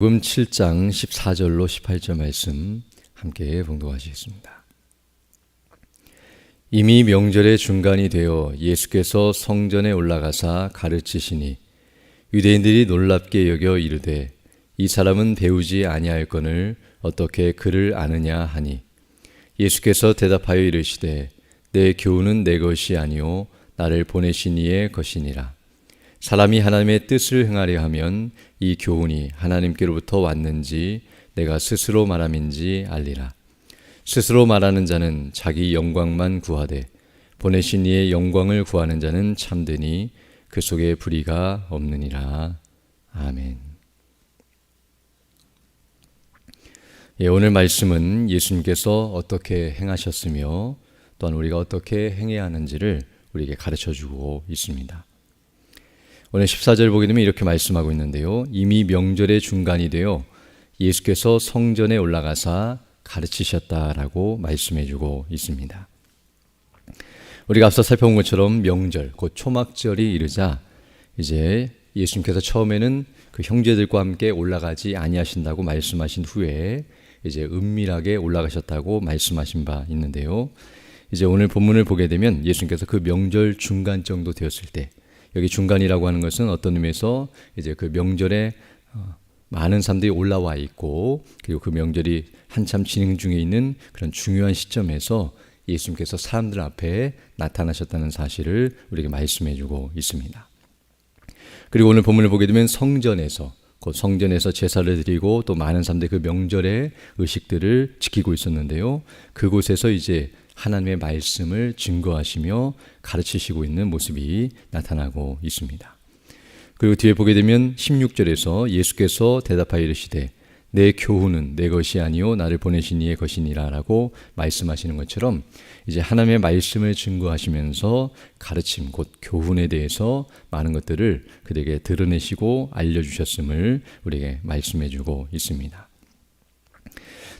복음 7장 14절로 18절 말씀 함께 봉독하시겠습니다. 이미 명절의 중간이 되어 예수께서 성전에 올라가사 가르치시니 유대인들이 놀랍게 여겨 이르되 이 사람은 배우지 아니할 건을 어떻게 그를 아느냐 하니 예수께서 대답하여 이르시되 내 교훈은 내 것이 아니요 나를 보내신 이의 것이니라 사람이 하나님의 뜻을 행하려 하면 이 교훈이 하나님께로부터 왔는지 내가 스스로 말함인지 알리라. 스스로 말하는 자는 자기 영광만 구하되 보내신 이의 영광을 구하는 자는 참되니 그 속에 불의가 없느니라. 아멘. 예, 오늘 말씀은 예수님께서 어떻게 행하셨으며 또한 우리가 어떻게 행해야 하는지를 우리에게 가르쳐 주고 있습니다. 오늘 14절 보게 되면 이렇게 말씀하고 있는데요. 이미 명절의 중간이 되어 예수께서 성전에 올라가사 가르치셨다라고 말씀해 주고 있습니다. 우리가 앞서 살펴본 것처럼 명절, 곧 초막절이 이르자 이제 예수님께서 처음에는 그 형제들과 함께 올라가지 아니하신다고 말씀하신 후에 이제 은밀하게 올라가셨다고 말씀하신 바 있는데요. 이제 오늘 본문을 보게 되면 예수님께서 그 명절 중간 정도 되었을 때 여기 중간이라고 하는 것은 어떤 의미에서 이제 그 명절에 어, 많은 사람들이 올라와 있고 그리고 그 명절이 한참 진행 중에 있는 그런 중요한 시점에서 예수님께서 사람들 앞에 나타나셨다는 사실을 우리에게 말씀해 주고 있습니다. 그리고 오늘 본문을 보게 되면 성전에서 곧 성전에서 제사를 드리고 또 많은 사람들이 그 명절의 의식들을 지키고 있었는데요. 그곳에서 이제 하나님의 말씀을 증거하시며 가르치시고 있는 모습이 나타나고 있습니다. 그리고 뒤에 보게 되면 16절에서 예수께서 대답하여 이르시되 내 교훈은 내 것이 아니요 나를 보내신 이의 것이니라라고 말씀하시는 것처럼 이제 하나님의 말씀을 증거하시면서 가르침 곧 교훈에 대해서 많은 것들을 그들에게 드러내시고 알려 주셨음을 우리에게 말씀해 주고 있습니다.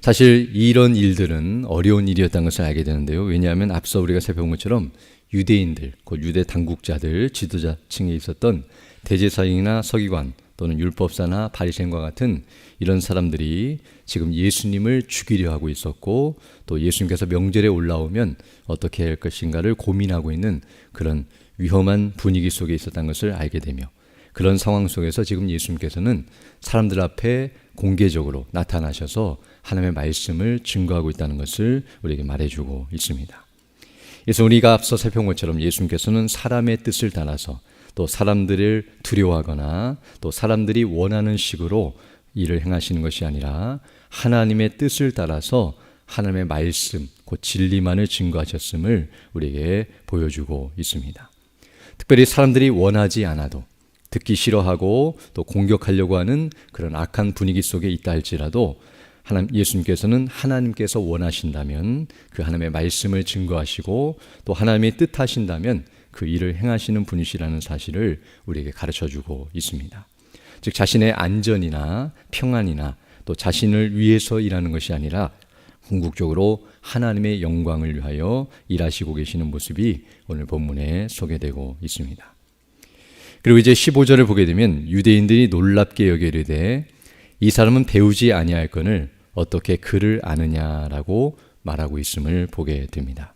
사실 이런 일들은 어려운 일이었다는 것을 알게 되는데요. 왜냐하면 앞서 우리가 살펴본 것처럼 유대인들, 곧 유대 당국자들, 지도자층에 있었던 대제사장이나 서기관 또는 율법사나 바리새인과 같은 이런 사람들이 지금 예수님을 죽이려 하고 있었고 또 예수님께서 명절에 올라오면 어떻게 할 것인가를 고민하고 있는 그런 위험한 분위기 속에 있었다는 것을 알게 되며 그런 상황 속에서 지금 예수님께서는 사람들 앞에 공개적으로 나타나셔서 하나님의 말씀을 증거하고 있다는 것을 우리에게 말해주고 있습니다. 그래서 우리가 앞서 살펴본 것처럼 예수님께서는 사람의 뜻을 따라서 또 사람들을 두려워하거나 또 사람들이 원하는 식으로 일을 행하시는 것이 아니라 하나님의 뜻을 따라서 하나님의 말씀, 곧 진리만을 증거하셨음을 우리에게 보여주고 있습니다. 특별히 사람들이 원하지 않아도 듣기 싫어하고 또 공격하려고 하는 그런 악한 분위기 속에 있다 할지라도 하나님 예수님께서는 하나님께서 원하신다면 그 하나님의 말씀을 증거하시고 또 하나님의 뜻하신다면 그 일을 행하시는 분이시라는 사실을 우리에게 가르쳐 주고 있습니다. 즉 자신의 안전이나 평안이나 또 자신을 위해서 일하는 것이 아니라 궁극적으로 하나님의 영광을 위하여 일하시고 계시는 모습이 오늘 본문에 소개되고 있습니다. 그리고 이제 15절을 보게 되면 유대인들이 놀랍게 여기르되 이 사람은 배우지 아니할 건을 어떻게 그를 아느냐라고 말하고 있음을 보게 됩니다.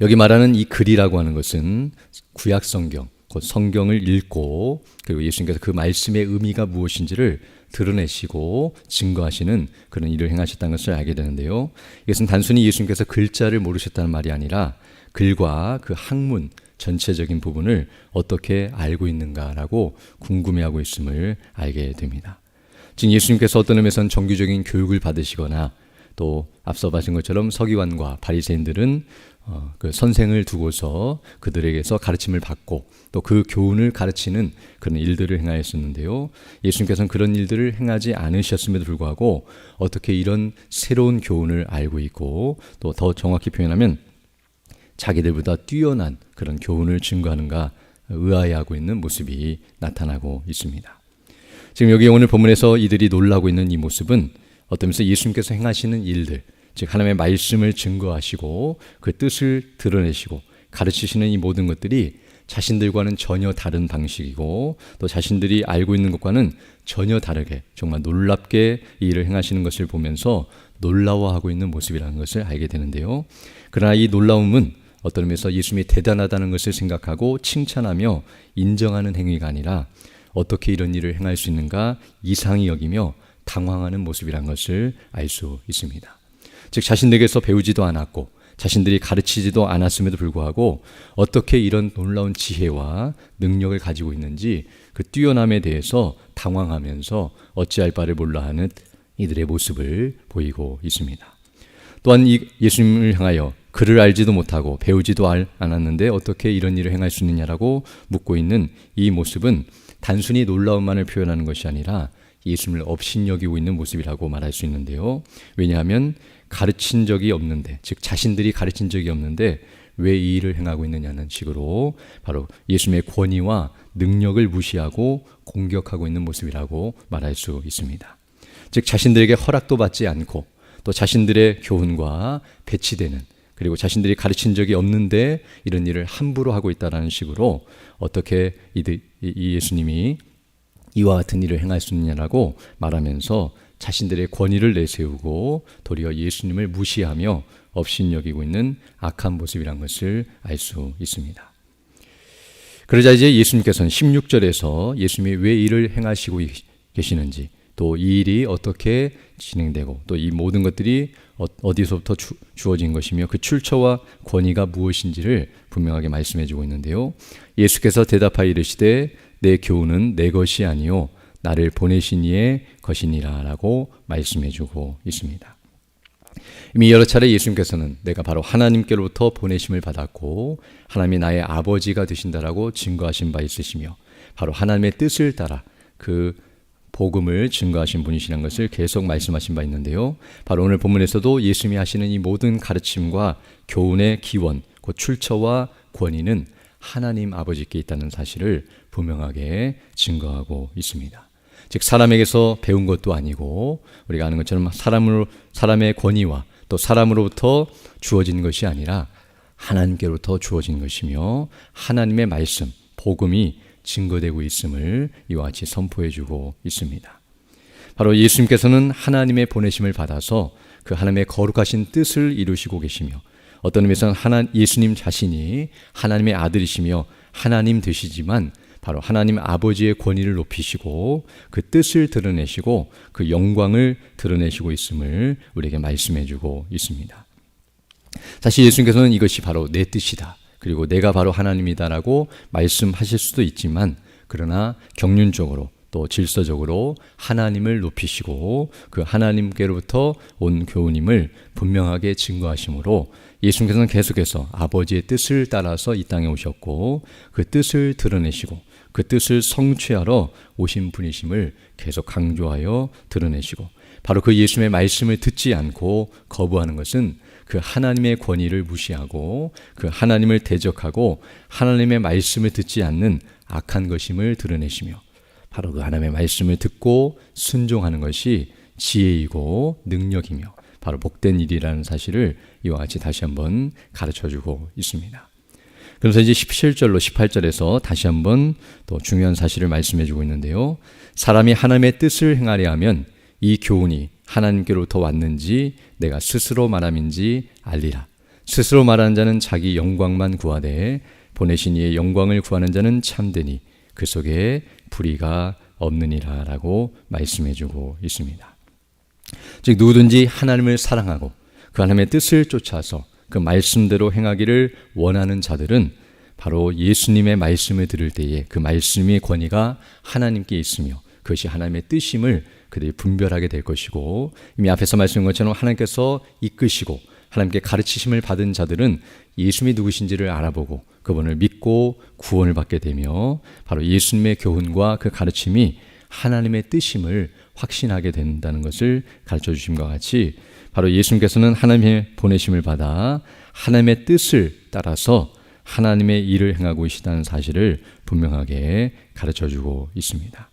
여기 말하는 이 글이라고 하는 것은 구약 성경, 곧 성경을 읽고 그리고 예수님께서 그 말씀의 의미가 무엇인지를 드러내시고 증거하시는 그런 일을 행하셨다는 것을 알게 되는데요. 이것은 단순히 예수님께서 글자를 모르셨다는 말이 아니라 글과 그 학문 전체적인 부분을 어떻게 알고 있는가라고 궁금해하고 있음을 알게 됩니다. 지금 예수님께서 어떤 의미에서는 정규적인 교육을 받으시거나 또 앞서 말씀 것처럼 서기관과 바리새인들은 어, 그 선생을 두고서 그들에게서 가르침을 받고 또 그 교훈을 가르치는 그런 일들을 행하였었는데요. 예수님께서는 그런 일들을 행하지 않으셨음에도 불구하고 어떻게 이런 새로운 교훈을 알고 있고 또 더 정확히 표현하면 자기들보다 뛰어난 그런 교훈을 증거하는가 의아해하고 있는 모습이 나타나고 있습니다. 지금 여기 오늘 본문에서 이들이 놀라고 있는 이 모습은 어떤 면에서 예수님께서 행하시는 일들, 즉 하나님의 말씀을 증거하시고 그 뜻을 드러내시고 가르치시는 이 모든 것들이 자신들과는 전혀 다른 방식이고 또 자신들이 알고 있는 것과는 전혀 다르게 정말 놀랍게 이 일을 행하시는 것을 보면서 놀라워하고 있는 모습이라는 것을 알게 되는데요. 그러나 이 놀라움은 어떤 의미에서 예수님이 대단하다는 것을 생각하고 칭찬하며 인정하는 행위가 아니라 어떻게 이런 일을 행할 수 있는가 이상히 여기며 당황하는 모습이란 것을 알 수 있습니다. 즉 자신들에게서 배우지도 않았고 자신들이 가르치지도 않았음에도 불구하고 어떻게 이런 놀라운 지혜와 능력을 가지고 있는지 그 뛰어남에 대해서 당황하면서 어찌할 바를 몰라 하는 이들의 모습을 보이고 있습니다. 또한 이 예수님을 향하여 그를 알지도 못하고 배우지도 않았는데 어떻게 이런 일을 행할 수 있느냐라고 묻고 있는 이 모습은 단순히 놀라움만을 표현하는 것이 아니라 예수님을 업신여기고 있는 모습이라고 말할 수 있는데요. 왜냐하면 가르친 적이 없는데, 즉 자신들이 가르친 적이 없는데 왜 이 일을 행하고 있느냐는 식으로 바로 예수님의 권위와 능력을 무시하고 공격하고 있는 모습이라고 말할 수 있습니다. 즉 자신들에게 허락도 받지 않고 또 자신들의 교훈과 배치되는 그리고 자신들이 가르친 적이 없는데 이런 일을 함부로 하고 있다라는 식으로 어떻게 이들, 이 예수님이 이와 같은 일을 행할 수 있느냐라고 말하면서 자신들의 권위를 내세우고 도리어 예수님을 무시하며 업신여기고 있는 악한 모습이란 것을 알 수 있습니다. 그러자 이제 예수님께서는 16절에서 예수님이 왜 일을 행하시고 계시는지 또 이 일이 어떻게 진행되고 또 이 모든 것들이 어, 어디서부터 주, 어진 것이며 그 출처와 권위가 무엇인지를 분명하게 말씀해 주고 있는데요. 예수께서 대답하여 이르시되 내 교훈은 내 것이 아니요 나를 보내신 이의 것이니라라고 말씀해 주고 있습니다. 이미 여러 차례 예수님께서는 내가 바로 하나님께로부터 보내심을 받았고 하나님이 나의 아버지가 되신다라고 증거하신 바 있으시며 바로 하나님의 뜻을 따라 그 복음을 증거하신 분이시라는 것을 계속 말씀하신 바 있는데요. 바로 오늘 본문에서도 예수님이 하시는 이 모든 가르침과 교훈의 기원, 그 출처와 권위는 하나님 아버지께 있다는 사실을 분명하게 증거하고 있습니다. 즉 사람에게서 배운 것도 아니고 우리가 아는 것처럼 사람으로 사람의 권위와 또 사람으로부터 주어진 것이 아니라 하나님께로부터 주어진 것이며 하나님의 말씀, 복음이 증거되고 있음을 이와 같이 선포해주고 있습니다. 바로 예수님께서는 하나님의 보내심을 받아서 그 하나님의 거룩하신 뜻을 이루시고 계시며 어떤 의미에서는 하나, 예수님 자신이 하나님의 아들이시며 하나님 되시지만 바로 하나님 아버지의 권위를 높이시고 그 뜻을 드러내시고 그 영광을 드러내시고 있음을 우리에게 말씀해 주고 있습니다. 사실 예수님께서는 이것이 바로 내 뜻이다. 그리고 내가 바로 하나님이다라고 말씀하실 수도 있지만 그러나 경륜적으로 또 질서적으로 하나님을 높이시고 그 하나님께로부터 온 교훈임을 분명하게 증거하시므로 예수님께서는 계속해서 아버지의 뜻을 따라서 이 땅에 오셨고 그 뜻을 드러내시고 그 뜻을 성취하러 오신 분이심을 계속 강조하여 드러내시고 바로 그 예수님의 말씀을 듣지 않고 거부하는 것은 그 하나님의 권위를 무시하고 그 하나님을 대적하고 하나님의 말씀을 듣지 않는 악한 것임을 드러내시며 바로 그 하나님의 말씀을 듣고 순종하는 것이 지혜이고 능력이며 바로 복된 일이라는 사실을 이와 같이 다시 한번 가르쳐 주고 있습니다. 그래서 이제 17절로 18절에서 다시 한번 또 중요한 사실을 말씀해 주고 있는데요. 사람이 하나님의 뜻을 행하려 하면 이 교훈이 하나님께로부터 왔는지 내가 스스로 말함인지 알리라. 스스로 말하는 자는 자기 영광만 구하되 보내신 이의 영광을 구하는 자는 참되니 그 속에 불의가 없느니라라고 말씀해 주고 있습니다. 즉 누구든지 하나님을 사랑하고 그 하나님의 뜻을 쫓아서 그 말씀대로 행하기를 원하는 자들은 바로 예수님의 말씀을 들을 때에 그 말씀의 권위가 하나님께 있으며 그것이 하나님의 뜻임을 그들이 분별하게 될 것이고 이미 앞에서 말씀한 것처럼 하나님께서 이끄시고 하나님께 가르치심을 받은 자들은 예수님이 누구신지를 알아보고 그분을 믿고 구원을 받게 되며 바로 예수님의 교훈과 그 가르침이 하나님의 뜻임을 확신하게 된다는 것을 가르쳐 주심과 같이 바로 예수님께서는 하나님의 보내심을 받아 하나님의 뜻을 따라서 하나님의 일을 행하고 계시다는 사실을 분명하게 가르쳐 주고 있습니다.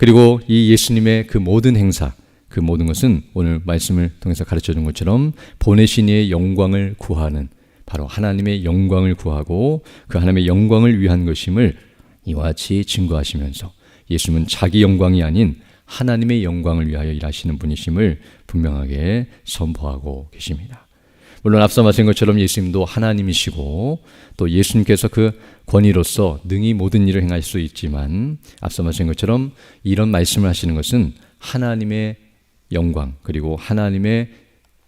그리고 이 예수님의 그 모든 행사, 그 모든 것은 오늘 말씀을 통해서 가르쳐 준 것처럼 보내신 이의 영광을 구하는 바로 하나님의 영광을 구하고 그 하나님의 영광을 위한 것임을 이와 같이 증거하시면서 예수님은 자기 영광이 아닌 하나님의 영광을 위하여 일하시는 분이심을 분명하게 선포하고 계십니다. 물론 앞서 말씀한 것처럼 예수님도 하나님이시고 또 예수님께서 그 권위로서 능히 모든 일을 행할 수 있지만 앞서 말씀한 것처럼 이런 말씀을 하시는 것은 하나님의 영광 그리고 하나님의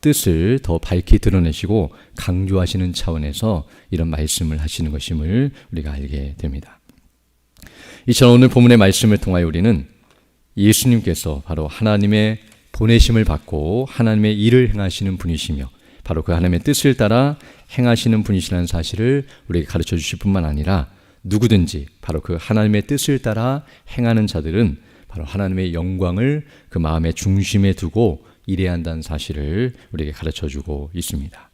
뜻을 더 밝히 드러내시고 강조하시는 차원에서 이런 말씀을 하시는 것임을 우리가 알게 됩니다. 이처럼 오늘 본문의 말씀을 통하여 우리는 예수님께서 바로 하나님의 보내심을 받고 하나님의 일을 행하시는 분이시며 바로 그 하나님의 뜻을 따라 행하시는 분이시라는 사실을 우리에게 가르쳐 주실 뿐만 아니라 누구든지 바로 그 하나님의 뜻을 따라 행하는 자들은 바로 하나님의 영광을 그 마음의 중심에 두고 일해야 한다는 사실을 우리에게 가르쳐 주고 있습니다.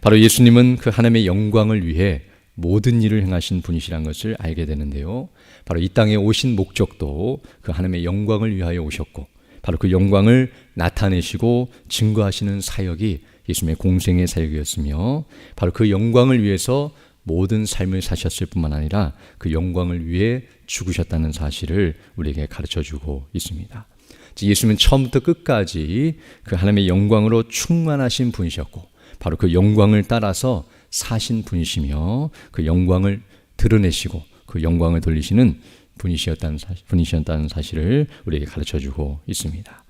바로 예수님은 그 하나님의 영광을 위해 모든 일을 행하신 분이시란 것을 알게 되는데요. 바로 이 땅에 오신 목적도 그 하나님의 영광을 위하여 오셨고, 바로 그 영광을 나타내시고 증거하시는 사역이 예수님의 공생의 사역이었으며, 바로 그 영광을 위해서 모든 삶을 사셨을 뿐만 아니라 그 영광을 위해 죽으셨다는 사실을 우리에게 가르쳐 주고 있습니다. 예수님은 처음부터 끝까지 그 하나님의 영광으로 충만하신 분이셨고, 바로 그 영광을 따라서 사신 분이시며 그 영광을 드러내시고 그 영광을 돌리시는 분이셨다는 사실, 분이셨다는 사실을 우리에게 가르쳐 주고 있습니다.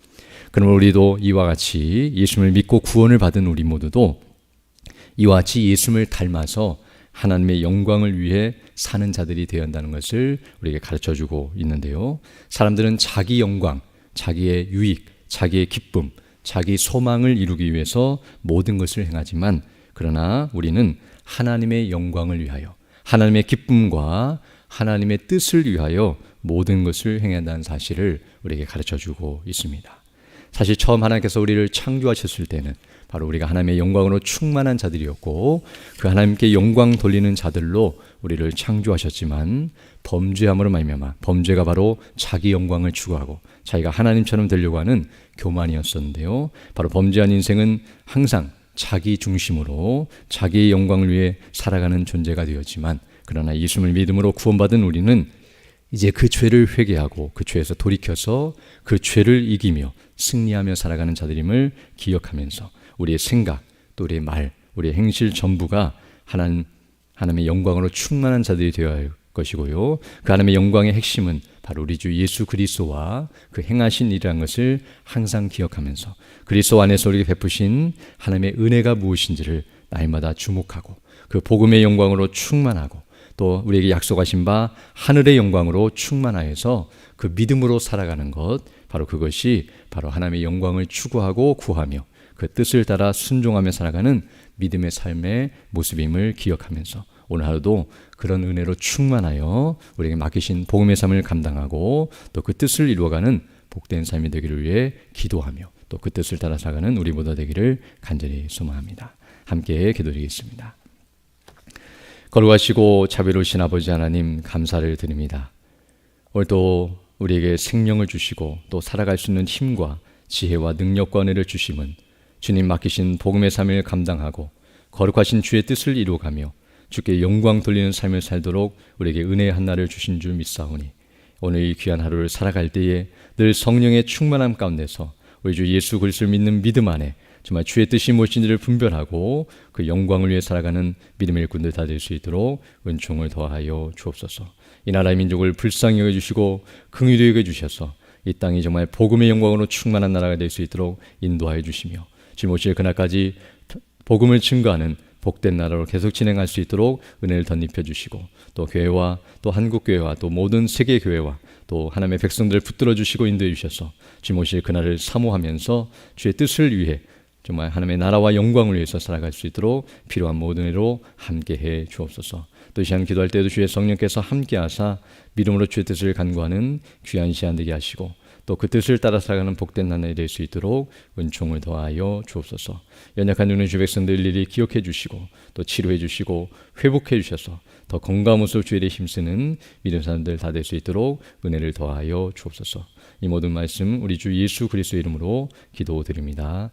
그러면 우리도 이와 같이 예수님을 믿고 구원을 받은 우리 모두도 이와 같이 예수님을 닮아서 하나님의 영광을 위해 사는 자들이 되어야 한다는 것을 우리에게 가르쳐 주고 있는데요. 사람들은 자기 영광, 자기의 유익, 자기의 기쁨, 자기 소망을 이루기 위해서 모든 것을 행하지만 그러나 우리는 하나님의 영광을 위하여 하나님의 기쁨과 하나님의 뜻을 위하여 모든 것을 행해야 한다는 사실을 우리에게 가르쳐 주고 있습니다. 사실 처음 하나님께서 우리를 창조하셨을 때는 바로 우리가 하나님의 영광으로 충만한 자들이었고 그 하나님께 영광 돌리는 자들로 우리를 창조하셨지만 범죄함으로 말미암아 범죄가 바로 자기 영광을 추구하고 자기가 하나님처럼 되려고 하는 교만이었었는데요. 바로 범죄한 인생은 항상 자기 중심으로 자기의 영광을 위해 살아가는 존재가 되었지만 그러나 예수님을 믿음으로 구원받은 우리는 이제 그 죄를 회개하고 그 죄에서 돌이켜서 그 죄를 이기며 승리하며 살아가는 자들임을 기억하면서 우리의 생각, 또 우리의 말, 우리의 행실 전부가 하나님, 하나님의 영광으로 충만한 자들이 되어야 할 것이고요. 그 하나님의 영광의 핵심은 바로 우리 주 예수 그리스도와 그 행하신 일이라는 것을 항상 기억하면서 그리스도 안에서 우리에게 베푸신 하나님의 은혜가 무엇인지를 날마다 주목하고 그 복음의 영광으로 충만하고 또 우리에게 약속하신 바 하늘의 영광으로 충만하여서 그 믿음으로 살아가는 것 바로 그것이 바로 하나님의 영광을 추구하고 구하며 그 뜻을 따라 순종하며 살아가는 믿음의 삶의 모습임을 기억하면서 오늘 하루도 그런 은혜로 충만하여 우리에게 맡기신 복음의 삶을 감당하고 또 그 뜻을 이루어가는 복된 삶이 되기를 위해 기도하며 또 그 뜻을 따라 살아가는 우리 모두 되기를 간절히 소망합니다. 함께 기도드리겠습니다. 걸어가시고 자비로우신 아버지 하나님 감사를 드립니다. 오늘도 우리에게 생명을 주시고 또 살아갈 수 있는 힘과 지혜와 능력과 은혜를 주심은 주님 맡기신 복음의 삶을 감당하고 거룩하신 주의 뜻을 이루어가며 주께 영광 돌리는 삶을 살도록 우리에게 은혜의 한날을 주신 줄 믿사오니 오늘 이 귀한 하루를 살아갈 때에 늘 성령의 충만함 가운데서 우리 주 예수 그리스도를 믿는 믿음 안에 정말 주의 뜻이 무엇인지를 분별하고 그 영광을 위해 살아가는 믿음의 일꾼들 다 될 수 있도록 은총을 더하여 주옵소서. 이 나라의 민족을 불쌍히 여겨 주시고 긍휼히 여겨 주셔서 이 땅이 정말 복음의 영광으로 충만한 나라가 될 수 있도록 인도하여 주시며 주님 오실 그날까지 복음을 증거하는 복된 나라로 계속 진행할 수 있도록 은혜를 덧입혀 주시고 또 교회와 또 한국 교회와 또 모든 세계 교회와 또 하나님의 백성들을 붙들어 주시고 인도해 주셔서 주님 오실 그날을 사모하면서 주의 뜻을 위해 정말 하나님의 나라와 영광을 위해서 살아갈 수 있도록 필요한 모든 애로 함께해 주옵소서. 또 이 시간 기도할 때도 주의 성령께서 함께하사 믿음으로 주의 뜻을 간구하는 귀한 시간 되게 하시고 또 그 뜻을 따라 살아가는 복된 나날이 될 수 있도록 은총을 더하여 주옵소서. 연약한 눈의 주 백성들 일일이 기억해 주시고 또 치료해 주시고 회복해 주셔서 더 모습 주에 힘쓰는 믿음 사람들 다 될 수 있도록 은혜를 더하여 주옵소서. 이 모든 말씀 우리 주 예수 그리스도 이름으로 기도드립니다.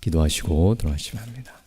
기도하시고 들어가시기 바랍니다.